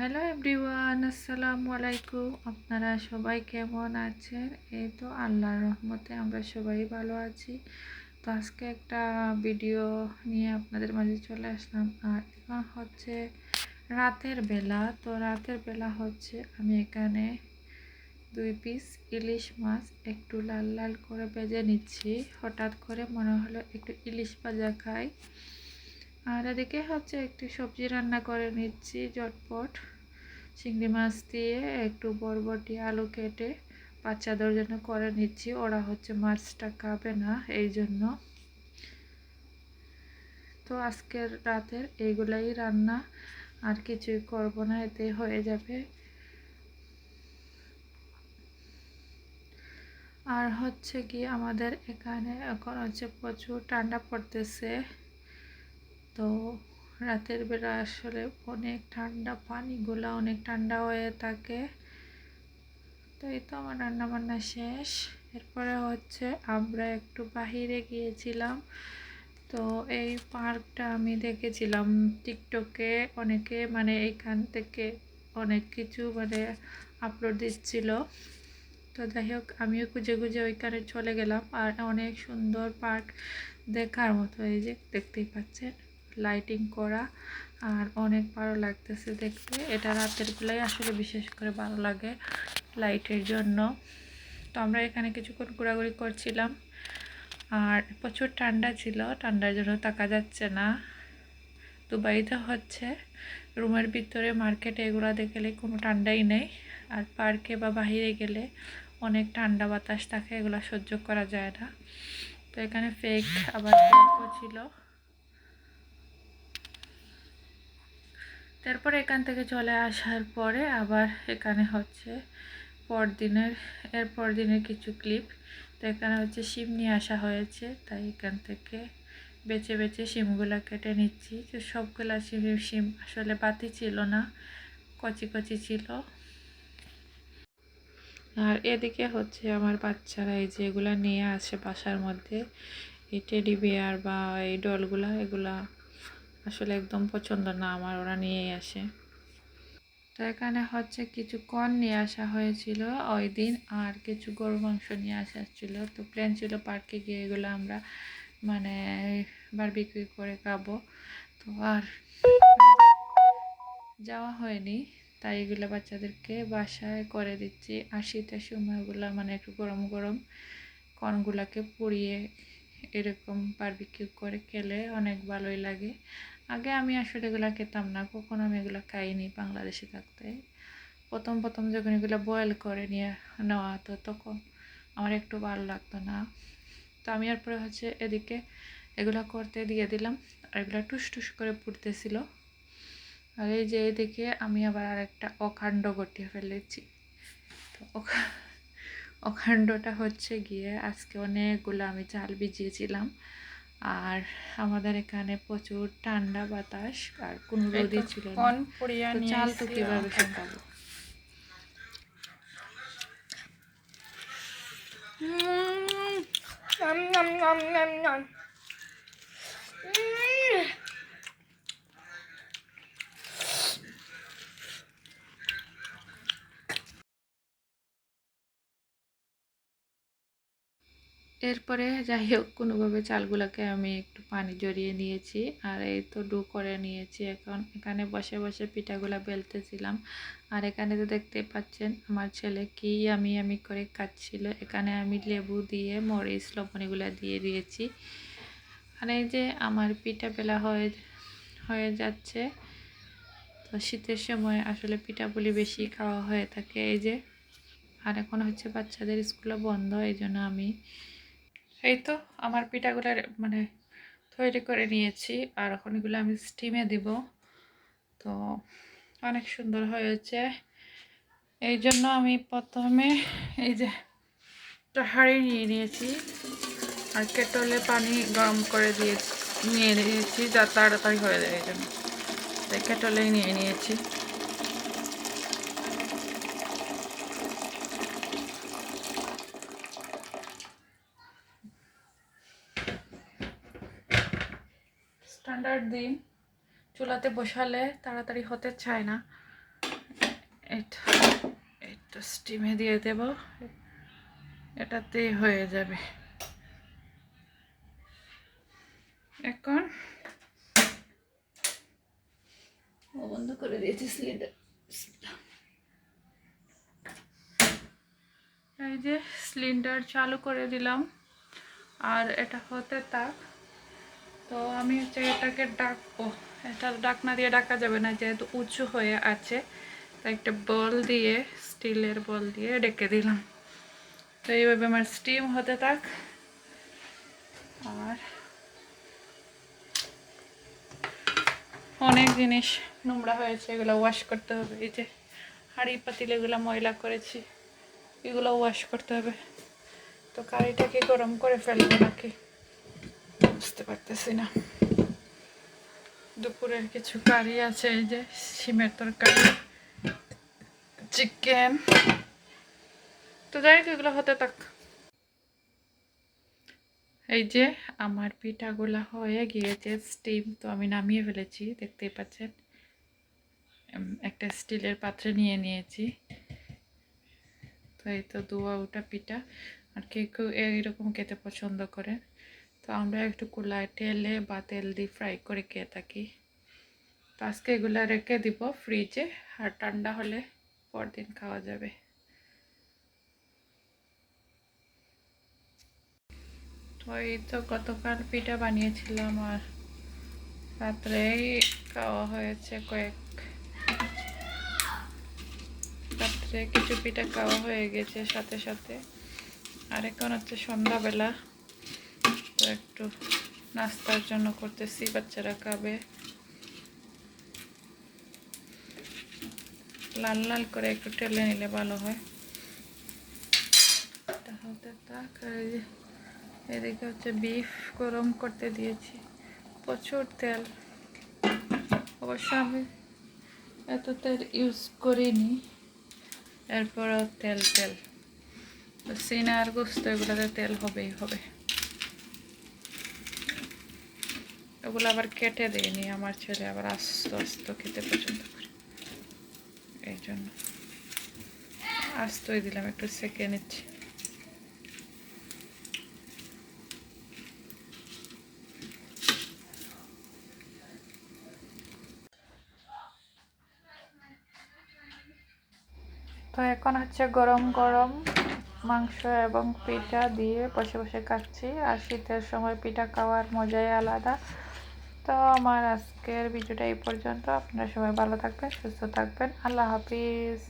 Hello everyone, আসসালামু আলাইকুম। আপনারা সবাই কেমন আছেন? এই তো আল্লাহর রহমতে আমরা সবাই ভালো আছি। তো আজকে একটা ভিডিও নিয়ে আপনাদের মাঝে চলে আসলাম। আর এখন হচ্ছে রাতের বেলা। তো রাতের বেলা হচ্ছে আমি এখানে দুই পিস ইলিশ মাছ একটু লাল লাল করে ভেজে নিচ্ছি। হঠাৎ করে মনে হলো একটু ইলিশ ভাজা খাই। আর এদিকে হচ্ছে একটু সবজি রান্না করে নিচ্ছি ঝটপট। চিংড়ি মাছ দিয়ে একটু বরবটি, আলু কেটে বাচ্চাদের জন্য করে নিচ্ছি। ওরা হচ্ছে মাছটা খাবে না, এই জন্য। তো আজকের রাতের এইগুলাই রান্না, আর কিছুই করব না, এতে হয়ে যাবে। আর হচ্ছে কি, আমাদের এখানে এখন হচ্ছে প্রচুর ঠান্ডা পড়তেছে। তো রাতের বেলা আসলে অনেক ঠান্ডা, পানিগুলো অনেক ঠান্ডা হয়ে থাকে। তো এই তো আমার রান্না বান্না শেষ। এরপরে হচ্ছে আমরা একটু বাহিরে গিয়েছিলাম। তো এই পার্কটা আমি দেখেছিলাম টিকটকে। অনেকে মানে এইখান থেকে অনেক কিছু মানে আপলোড দিচ্ছিল। তো যাই হোক, আমিও খুঁজে খুঁজে ওইখানে চলে গেলাম। আর অনেক সুন্দর পার্ক দেখার মতো, এই যে দেখতেই পাচ্ছেন। লাইটিং করা, আর অনেক ভালো লাগতেছে দেখতে। এটা রাতের বেলায় আসলে বিশেষ করে ভালো লাগে লাইটের জন্য। তো আমরা এখানে কিছুক্ষণ ঘোরাঘুরি করছিলাম, আর প্রচুর ঠান্ডা ছিল। ঠান্ডার জন্য তাকা যাচ্ছে না। দুবাইতে হচ্ছে, রুমের ভিতরে মার্কেটে এগুলো দেখলে কোনো ঠান্ডাই নেই। আর পার্কে বা বাহিরে গেলে অনেক ঠান্ডা বাতাস থাকে, এগুলো সহ্য করা যায় না। তো এখানে ফেক আবার ছিল। তারপর এখান থেকে চলে আসার পরে আবার এখানে হচ্ছে পরদিনের, এর পরদিনের কিছু ক্লিপ তো এখানে হচ্ছে শিম নিয়ে আসা হয়েছে, তাই এখান থেকে বেছে বেছে শিমগুলো কেটে নিচ্ছি। তো সবগুলা শিম শিম আসলে বাতি ছিল না, কচি কচি ছিল। আর এদিকে হচ্ছে আমার বাচ্চারা এই যে নিয়ে আসে বাসার মধ্যে। এই টেডি বিয়ার বা এই ডলগুলা এগুলা আসলে একদম পছন্দ না আমার, ওরা নিয়েই আসে। তো এখানে হচ্ছে কিছু কর্ন নিয়ে আসা হয়েছিল ওই দিন আর কিছু গরু মাংস নিয়ে আসা ছিল। তো প্ল্যান ছিল পার্কে গিয়ে এগুলো আমরা মানে বার বিক্রি করে খাব। তো আর যাওয়া হয়নি, তাই এগুলো বাচ্চাদেরকে বাসায় করে দিচ্ছি। আর শীতের সময়গুলো মানে একটু গরম গরম কর্নগুলোকে পুড়িয়ে এরকম বারবিকিউ করে খেলে অনেক ভালোই লাগে। আগে আমি আসলে এগুলো খেতাম না, কখনো আমি এগুলো খাইনি বাংলাদেশে থাকতে। প্রথম প্রথম যখন এগুলো বয়েল করে নিয়ে নেওয়া হতো তখন আমার একটু ভালো লাগতো না। তো আমি এরপরে হচ্ছে এদিকে এগুলো করতে দিয়ে দিলাম, আর এগুলো টুস টুস করে পুড়তেছিল। আর এই যে এদিকে আমি আবার আর একটা অখাণ্ড গটিয়ে ফেলেছি। তো অখাণ্ডটা হচ্ছে গিয়ে আজকে অনেকগুলো আমি চাল ভিজিয়েছিলাম। আর আমাদের এখানে প্রচুর ঠান্ডা বাতাস আর কোনো রোদই ছিল না। চাল তো কীভাবে Nom nom nom nom nom. এরপরে যাই হোক কোনোভাবে চালগুলোকে আমি একটু পানি জড়িয়ে নিয়েছি আর এই তো ডু করে নিয়েছি। এখন এখানে বসে বসে পিঠাগুলা বেলতেছিলাম। আর এখানে তো দেখতে পাচ্ছেন, আমার ছেলে কি আমি আমি করে কাটছিল। এখানে আমি লেবু দিয়ে, মরিচ, লবণীগুলো দিয়ে দিয়েছি। আর এই যে আমার পিঠা বেলা হয়ে হয়ে যাচ্ছে। তো শীতের সময় আসলে পিঠাপুলি বেশি খাওয়া হয়ে থাকে। এই যে, আর এখন হচ্ছে বাচ্চাদের স্কুলে বন্ধ, এই জন্য আমি এই তো আমার পিঠাগুলো মানে তৈরি করে নিয়েছি, আর এখন এগুলো আমি স্টিমে দিব। তো অনেক সুন্দর হয়েছে। এই জন্য আমি প্রথমে এই যে হাঁড়ি নিয়ে নিয়েছি, আর কেটলে পানি গরম করে দিয়ে নিয়ে নিয়েছি, যা তাড়াতাড়ি হয়ে যায় এই জন্য। কেটলেই নিয়ে নিয়েছি। স্ট্যান্ডার্ড দিন। চুলাতে বসালে তাড়াতাড়ি হতে চায় না। এটা এটা স্টিমে দিয়ে দেব। এটাতেই হয়ে যাবে। এখন ও বন্ধ করে দিয়েছি সিলিন্ডার। এই যে সিলিন্ডার চালু করে দিলাম। আর এটা হতে থাক। তো আমি হচ্ছে এটাকে ডাকবো। এটা ডাকনা দিয়ে ডাকা যাবে না, যেহেতু উঁচু হয়ে আছে তাই একটা বল দিয়ে, স্টিলের বল দিয়ে ডেকে দিলাম। তো এইভাবে আমার স্টিম হতে থাক। আর অনেক জিনিস নোংরা হয়েছে, এগুলো ওয়াশ করতে হবে। এই যে হাঁড়ি পাতিল এগুলো ময়লা করেছি, এগুলো ওয়াশ করতে হবে। তো কারিটাকে গরম করে ফেলব নাকি? বুঝতে পারতেছি না। দুপুরের কিছু কারি আছে, এই যে সিমের তরকারি, চিকেন। তো যাই এগুলো হতে থাক। এই যে আমার পিঠাগুলা হয়ে গিয়েছে স্টিম তো আমি নামিয়ে ফেলেছি, দেখতেই পাচ্ছেন। একটা স্টিলের পাত্রে নিয়ে নিয়েছি। তো এই তো দুয়া ওটা পিঠা। আর কেউ কেউ এইরকম খেতে পছন্দ করে তো আমরা একটু কুলায় তেলে বা তেল দিয়ে ফ্রাই করে খেয়ে থাকি। তো আজকে এগুলো রেখে দিব ফ্রিজে আর ঠান্ডা হলে পরদিন খাওয়া যাবে। তো এই তো গতকাল পিঠা বানিয়েছিলাম আর রাত্রেই খাওয়া হয়েছে কয়েক। রাত্রে কিছু পিঠা খাওয়া হয়ে গেছে সাথে সাথে। আর এখন হচ্ছে সন্ধ্যাবেলা। একটু নাস্তার জন্য করতেছি, বাচ্চারা খাবে। লাল লাল করে একটু টেলে নিলে ভালো হয়। এদিকে হচ্ছে বিফ গরম করতে দিয়েছি, প্রচুর তেল। অবশ্য আমি এত তেল ইউজ করিনি, এরপরও তেল তেল। সিনার গোস্ত এগুলোতে তেল হবেই, হবে। ওগুলো আবার কেটে দেয়নি আমার ছেলে আবার আস্ত আস্ত খেতে পছন্দ করে। এই জন্য। আস্তই দিলাম, একটু সেকে নিচ্ছি। তো এখন হচ্ছে গরম গরম মাংস এবং পিঠা দিয়ে বসে বসে খাচ্ছি, আর শীতের সময় পিঠা খাওয়ার মজাই আলাদা। তো আমার আজকের ভিডিওটা এই পর্যন্ত। আপনারা সবাই ভালো থাকবেন সুস্থ থাকবেন। আল্লাহ হাফিজ।